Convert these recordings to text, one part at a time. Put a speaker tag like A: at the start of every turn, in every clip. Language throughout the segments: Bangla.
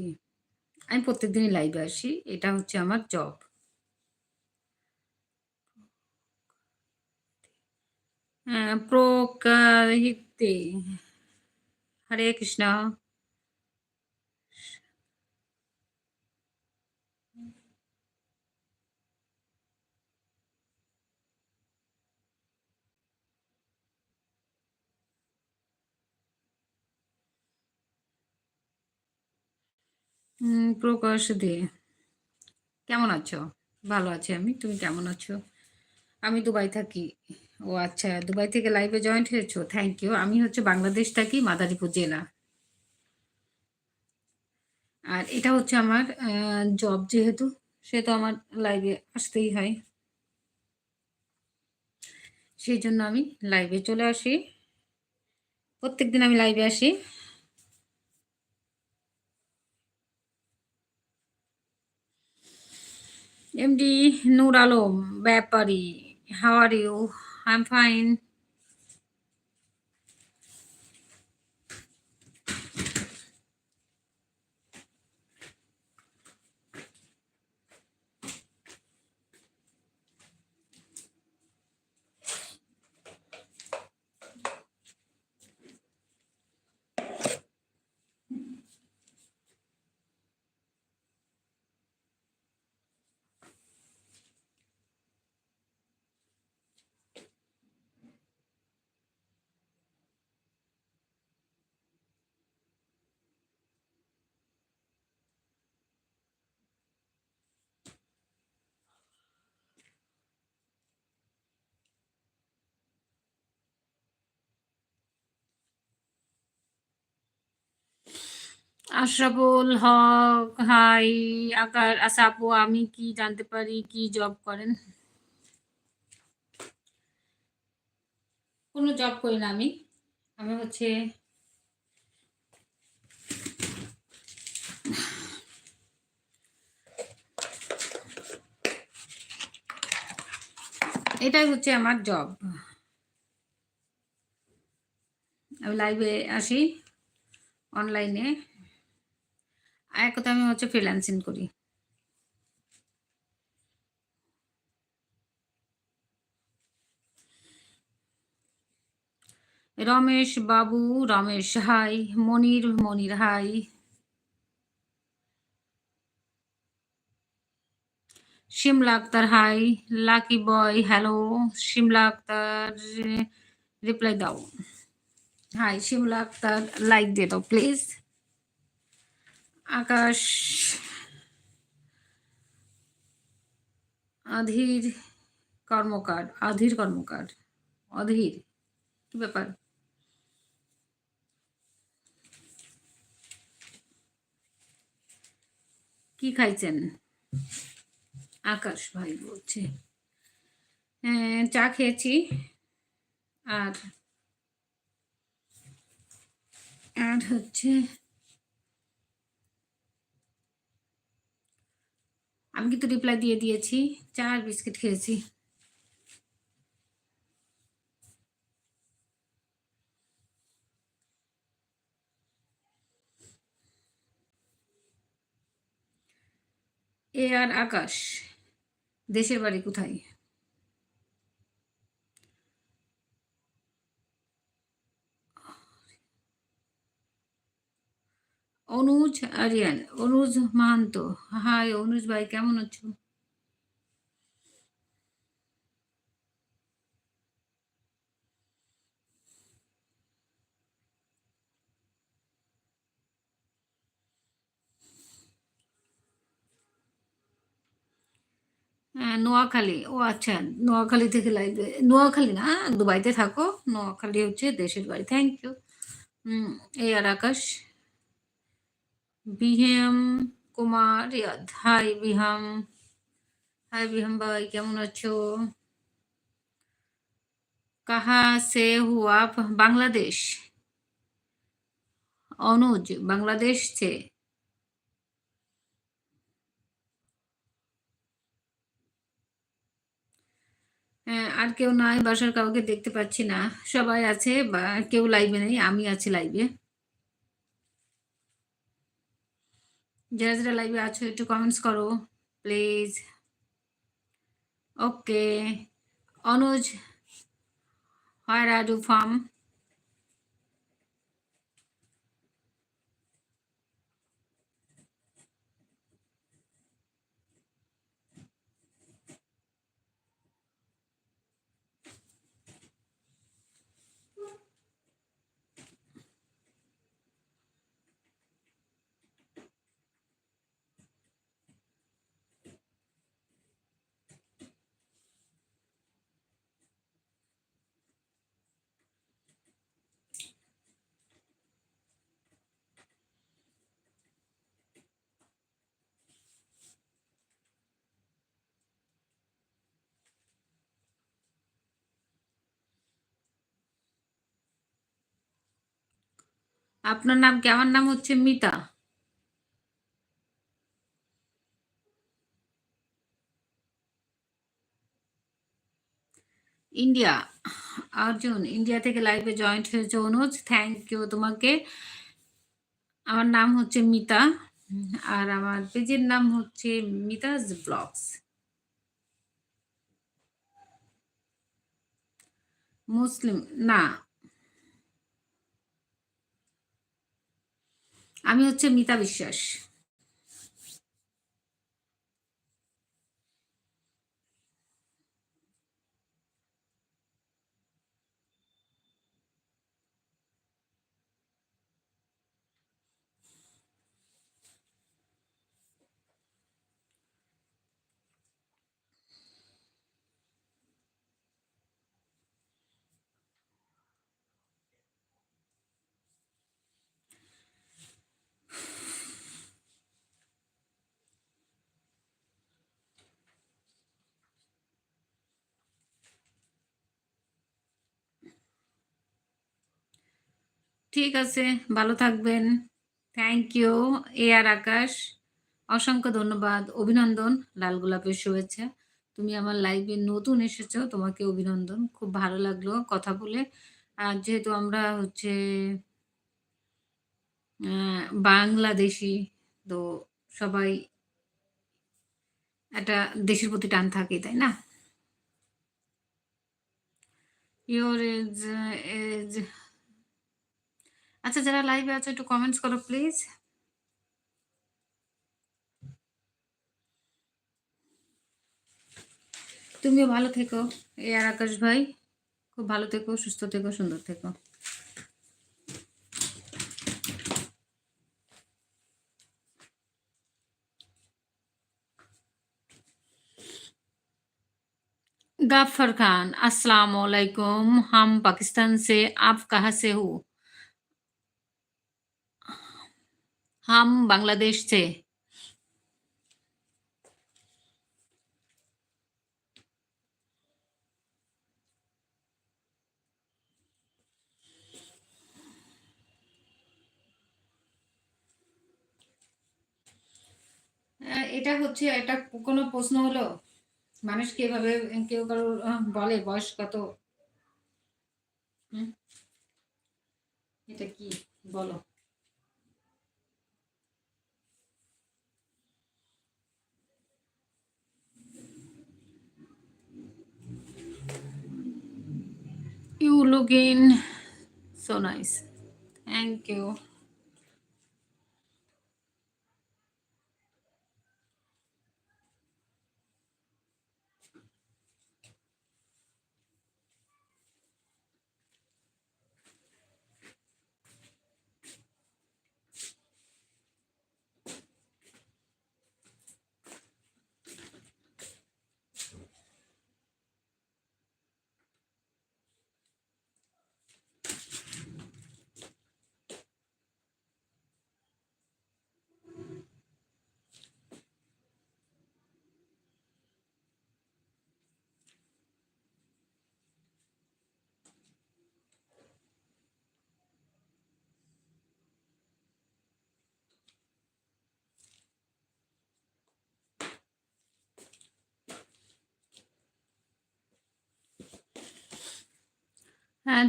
A: আসি আমি প্রত্যেকদিনই লাইভে আসি। এটা হচ্ছে আমার জব প্রকৃতি হরে কৃষ্ণ। প্রকাশ দে। কেমন আছো? ভালো আছি আমি, তুমি কেমন আছো? আমি দুবাই থাকি। ও আচ্ছা দুবাই থেকে লাইভে জয়েন্ট হয়েছো? থ্যাংক ইউ আমি হচ্ছে বাংলাদেশ থাকি, মাদারীপুর জেলা। আর এটা হচ্ছে আমার জব যেহেতু, সে তো আমার লাইভে আসতেই হয়। সেই জন্য আমি লাইভে চলে আসি। প্রত্যেক দিন আমি লাইভে আসি। MD Nuralo Bapari. How are you? I'm fine. Ashraful Haque, hi, আকার আচ্ছা আপু আমি কি জানতে পারি কি জব করেন? কোনো জব করি না আমি। আমি হচ্ছে এটাই হচ্ছে আমার জব আমি লাইভে আসি অনলাইনে আর কথা আমি হচ্ছে ফ্রিল্যান্সিং করি। Ramesh Babu, Ramesh hi, Monir Monir hi. Shimla Akter hi, lucky boy, hello. Shimla Akter, reply দাও। হাই, শিমলা আক্তার, লাইক দিয়ে দাও, প্লিজ। আকাশ আধীর কর্মকার আধীর কর্মকার অধীর কি ব্যাপার? কি খাইছেন? আকাশ ভাই বলছে। হ্যাঁ, চা খেয়েছি। আর আর হচ্ছে আমি কিন্তু রিপ্লাই দিয়ে দিয়েছি। চার বিস্কিট খেয়েছি। এ আর আকাশ দেশের বাড়ি কোথায়? অনুজ আরিয়ান অনুজ মাহান্ত। হাই অনুজ ভাই কেমন আছো? হ্যাঁ, নোয়াখালী। ও আচ্ছা নোয়াখালী থেকে লাইভে নোয়াখালী না? দুবাইতে থাকো। নোয়াখালী হচ্ছে দেশের বাড়ি। থ্যাংক ইউ এই আর আকাশ। বিহেম কুমার হাই বিহাম। হাই বিহাম ভাই, কেমন আছো? কাহা সে হুয়া বাংলাদেশ? অনুজ, বাংলাদেশ से আর কেউ নাই, বাসার কাউকে দেখতে পাচ্ছি না। সবাই আছে বা কেউ লাইভে নেই, আমি আছি লাইভে যারা যারা লাইভে আছো একটু কমেন্টস করো প্লিজ ওকে অনুজ হয় রাজু ফার্ম আপনার নাম আমার নাম হচ্ছে মিতা। ইন্ডিয়া। অর্জুন, ইন্ডিয়া থেকে লাইভে জয়েন্ট হয়েছে অনুজ। থ্যাংক ইউ তোমাকে। আমার নাম হচ্ছে মিতা। আর আমার পেজের নাম হচ্ছে মিতাজ ব্লগস। মুসলিম না আমি হচ্ছে মিতা বিশ্বাস। ঠিক আছে, ভালো থাকবেন। Thank you A R Akash. অসংখ্য ধন্যবাদ, অভিনন্দন, লাল গোলাপের শুভেচ্ছা। তুমি আমার লাইভে নতুন এসেছ, তোমাকে অভিনন্দন। খুব ভালো লাগল কথা বলে। আর যেহেতু আমরা হচ্ছে বাংলাদেশি, তো সবাই একটা দেশের প্রতি টান থাকে, তাই না? ইউর এজ এজ আচ্ছা যারা লাইভে আছে একটু কমেন্টস করো প্লিজ তুমিও ভালো থেকো এ আর আকাশ ভাই খুব ভালো থেকো সুস্থ থেকো সুন্দর থেকো गफ्फर खान अस्सलाम वालेकुम हम पाकिस्तान से आप कहाँ से हो हम बांग्लादेश से আহ, এটা হচ্ছে এটা কোনো প্রশ্ন হলো মানুষ কি এভাবে কেউ কারো আহ, বলে বয়স কত হুম? এটা কি বলো You looking so nice. Thank you.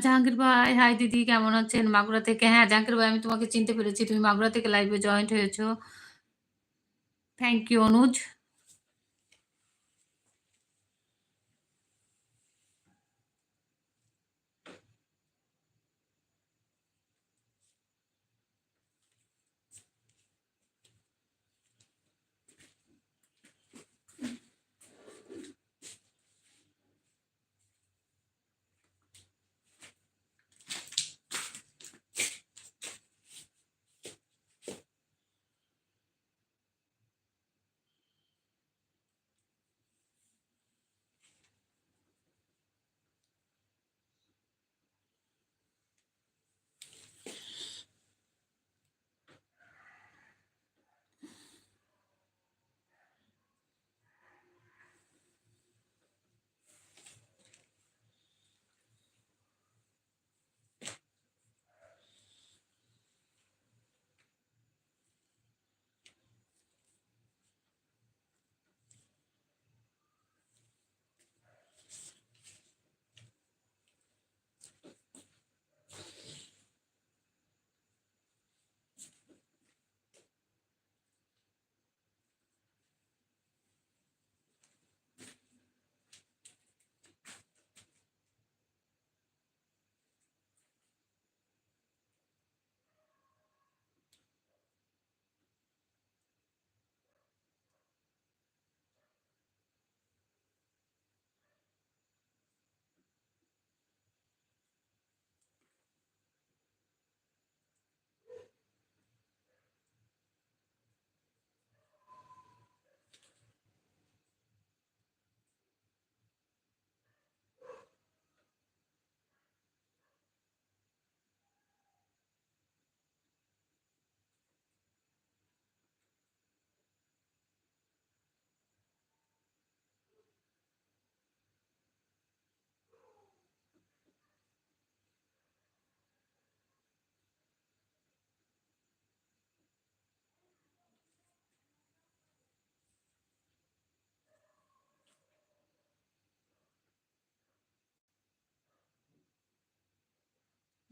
A: Jahangir ভাই হাই দিদি, কেমন আছেন? মাগুরা থেকে হ্যাঁ জাহাঙ্গীর ভাই, আমি তোমাকে চিনতে পেরেছি। তুমি মাগুরা থেকে লাইভে জয়েন্ট হয়েছো। Thank you Anuj.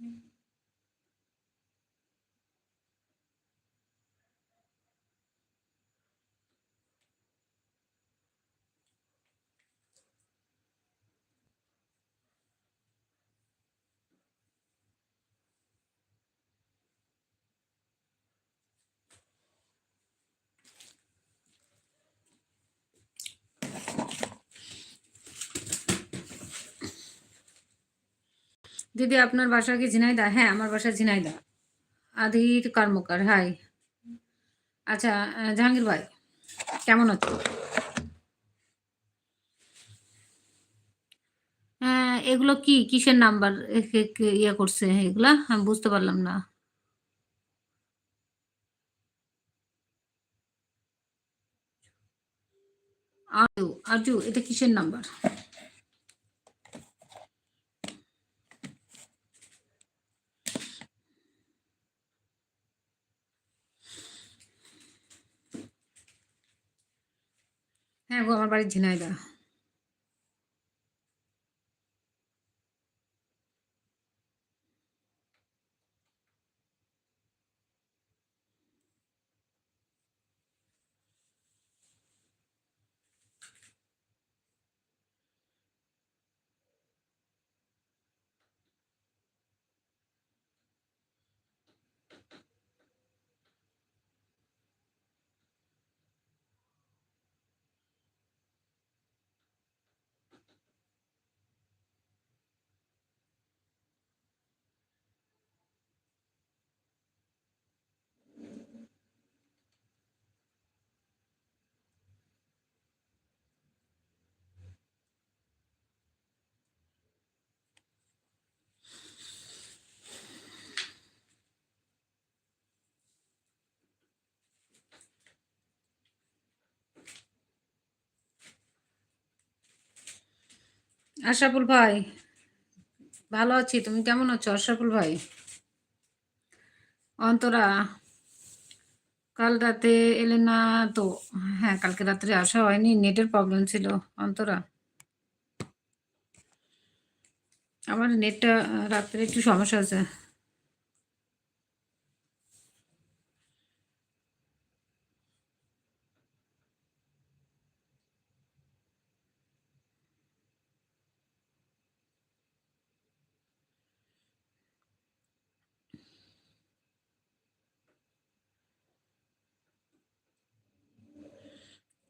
A: Mm-hmm. দিদি, আপনার বাসা কি ঝিনাইদা? হ্যাঁ আমার বাসা ঝিনাইদা। আদির কর্মকার, হাই। আচ্ছা জাহাঙ্গীর ভাই, কেমন আছো এগুলো কি? কিসের নাম্বার? ইয়ে করছে এগুলা? আমি বুঝতে পারলাম না। আজু আজু এটা কিসের নাম্বার? হ্যাঁ গো আমার বাড়ি ঝিনাইদা আশরাফুল ভাই, ভালো আছি। তুমি কেমন আছো আশাফুল ভাই? অন্তরা, কাল রাতে এলে না তো হ্যাঁ কালকে রাত্রে আসা হয়নি, নেটের প্রবলেম ছিল। অন্তরা? আমার নেটটা রাত্রে একটু সমস্যা আছে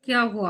A: 要不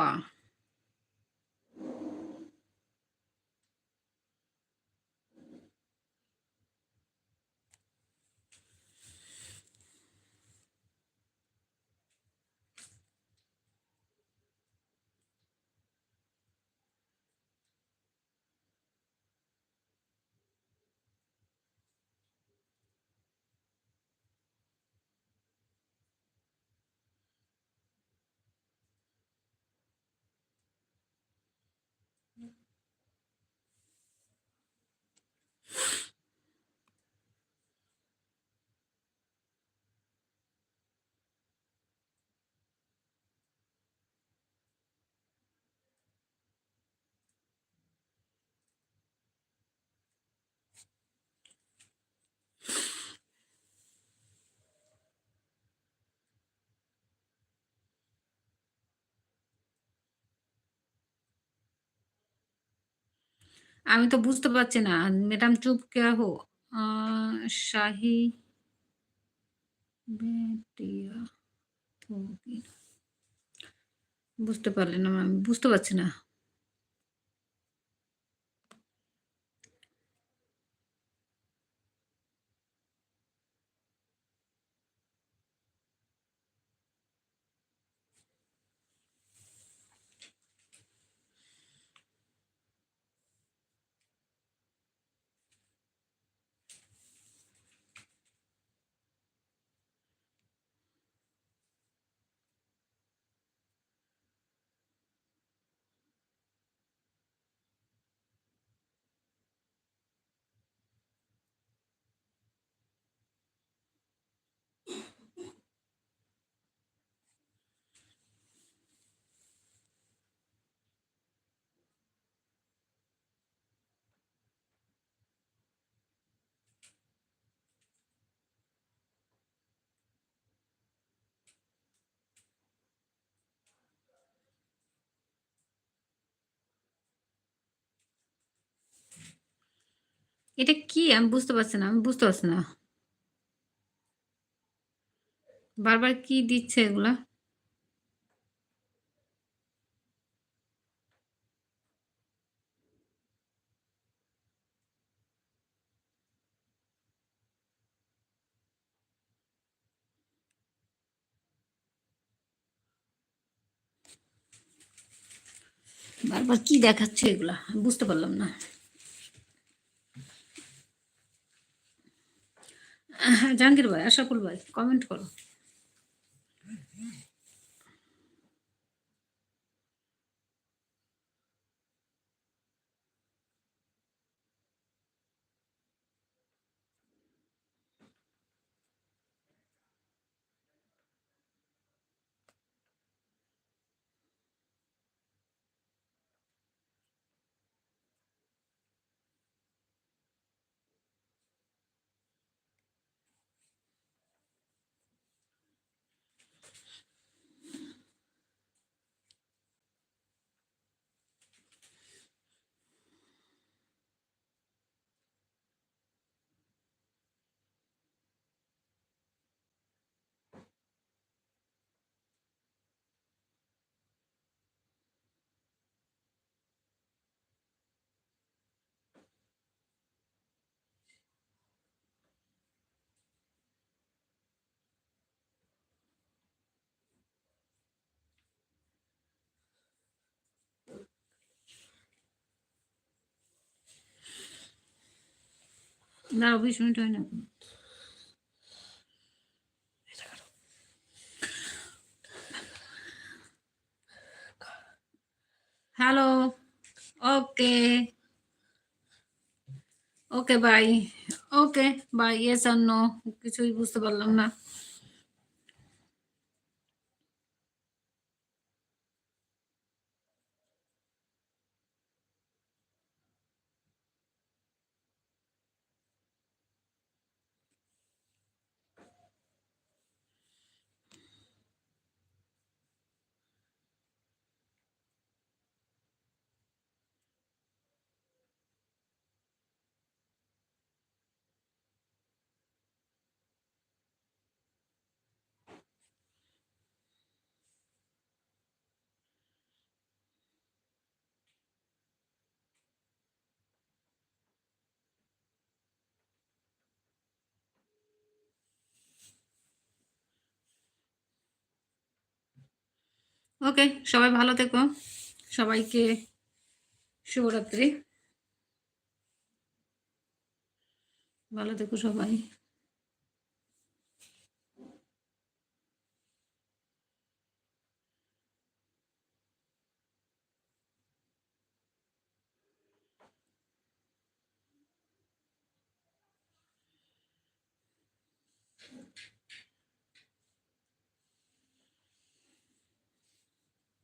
A: আমি তো বুঝতে পারছি না। ম্যাডাম চুপ কে হো? শাহি বেটিয়া বুঝতে পারলেন আমি বুঝতে পারছি না। এটা কি? আমি বুঝতে পারছি না। আমি বুঝতে পারছি না। বারবার কি দিচ্ছে এগুলা? বারবার কি দেখাচ্ছে এগুলা? বুঝতে পারলাম না। জাহাঙ্গীর ভাই, আশাকুল ভাই কমেন্ট করো। দাঁড়াও ২০ মিনিট হয় না। Hello. Okay. Okay bye. Okay bye. Yes অন্য কিছুই বুঝতে পারলাম না। ওকে সবাই ভালো থেকো। সবাইকে শুভরাত্রি। ভালো থেকো সবাই।